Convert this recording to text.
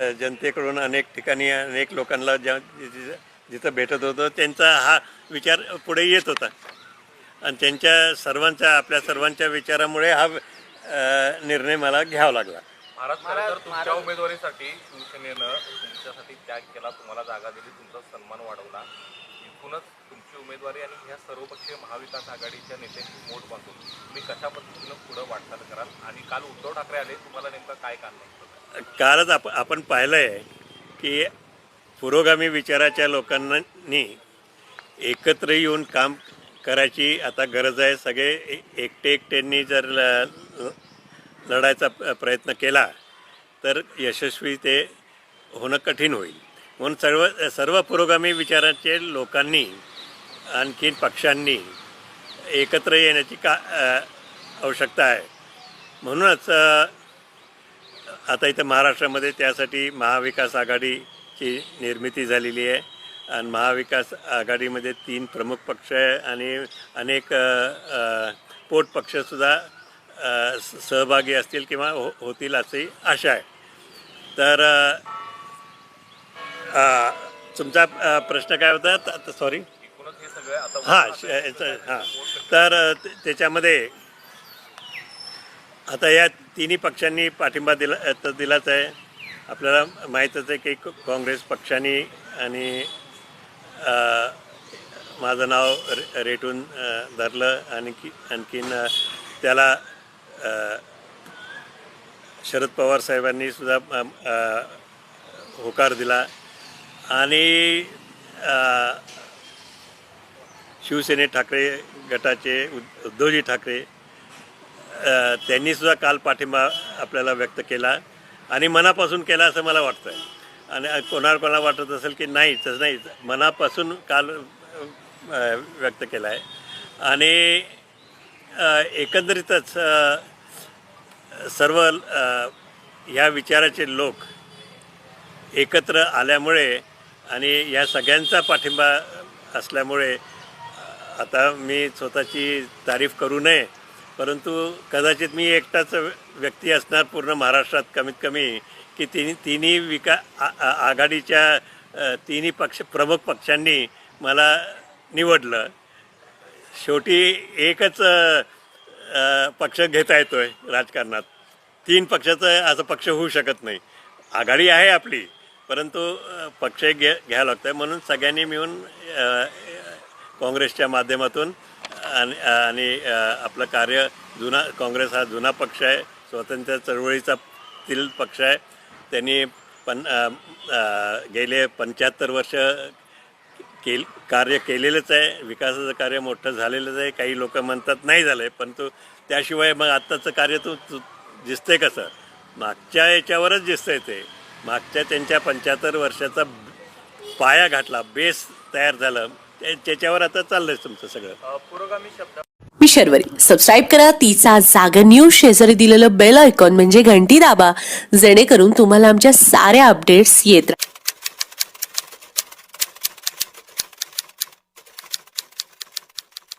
जनतेकडून अनेक ठिकाणी अनेक लोकांना ज्या जिथं भेटत होतो त्यांचा हा विचार पुढे येत होता. आणि त्यांच्या सर्वांच्या आपल्या सर्वांच्या विचारामुळे हा निर्णय मला घ्यावा लागला. महाराज तर तुमच्या उमेदवारीसाठी शिवसेनेनं तुमच्यासाठी त्याग केला तुम्हाला जागा दिली तुमचा सन्मान वाढवला. इथूनच तुमची उमेदवारी आणि ह्या सर्वपक्षीय महाविकास आघाडीच्या नेत्यांची मोठ बांधून तुम्ही कशा पद्धतीनं पुढं वाटचाल कराल? आणि काल उद्धव ठाकरे आले तुम्हाला नेमकं काय कारण नाही कालच आप आपण पाहिलं आहे की पुरोगामी विचाराच्या लोकांनी एकत्र येऊन काम करायची आता गरज आहे. सगळे एकटे एकट्यांनी जर ल- लढायचा प्रयत्न केला तर यशस्वी ते होणं कठीण होईल. म्हणून सर्व सर्व पुरोगामी विचारांचे लोकांनी आणखीन पक्षांनी एकत्र येण्याची का आवश्यकता आहे. म्हणूनच आता इथं महाराष्ट्रामध्ये त्यासाठी महाविकास आघाडीची निर्मिती झालेली आहे. आणि महाविकास आघाडीमध्ये तीन प्रमुख पक्ष आहे आणि अनेक पोट पक्षसुद्धा सहभागी असतील किंवा हो होतील अशी आशा आहे. तर तुमचा प्रश्न काय होता? सॉरी हे हां हां. तर त्याच्यामध्ये आता या तिन्ही पक्षांनी पाठिंबा दिला तर दिलाच आहे. आपल्याला माहीतच आहे की काँग्रेस पक्षाने आणि माझं नाव रे रेटून धरलं आणखी आणखीन त्याला शरद पवार साहेबांनी सुद्धा होकार दिला. आणि शिवसेने ठाकरे गटाचे उद्धवजी ठाकरे त्यांनीसुद्धा त्यांनी सुद्धा काल पाठिंबा आपल्याला व्यक्त केला आणि मनापासून केला असं मला वाटतं आणि कोणाला कोणाला वाटत असेल की नाही तसं नाही. मनापासून काल व्यक्त केला आहे आणि एकंदरीतच सर्व ह्या विचाराचे लोक एकत्र आल्यामुळे आणि या सगळ्यांचा पाठिंबा असल्यामुळे आता मी स्वतःची तारीफ करू नये. परंतु कदाचित मी एकटाच व्यक्ती असणार पूर्ण महाराष्ट्रात कमीत कमी की तिन्ही तिन्ही विका आ- आघाडीच्या तिन्ही पक्ष प्रमुख पक्षांनी मला निवडलं. शेवटी एकच पक्ष घेता येतोय राजकारणात. तीन पक्षाचं असं पक्ष होऊ शकत नाही. आघाडी आहे आपली परंतु पक्ष घ्या घ्यावं लागतं आहे म्हणून सगळ्यांनी मिळून काँग्रेसच्या माध्यमातून आणि आणि आपलं कार्य जुना काँग्रेस हा जुना पक्ष आहे स्वातंत्र्य चळवळीचा तील पक्ष आहे. त्यांनी पण गेले पंच्याहत्तर वर्ष केल कार्य केलेलंच आहे विकासाचं कार्य मोठं झालेलंच आहे काही लोक म्हणतात नाही झालं आहे परंतु त्याशिवाय मग आत्ताचं कार्य तू तू दिसतंय कसं? मागच्या याच्यावरच दिसतंय ते. मागच्या त्यांच्या पंच्याहत्तर वर्षाचा पाया घातला बेस तयार झालं. त्याच्यावर आता चाललंय तुमचं सगळं. पुरोगामी शब्द मी शर्वरी. सबस्क्राईब करा तिचा जागर न्यूज शेजारी दिलेलं बेल आयकॉन म्हणजे घंटी दाबा जेणेकरून तुम्हाला आमच्या साऱ्या अपडेट्स येत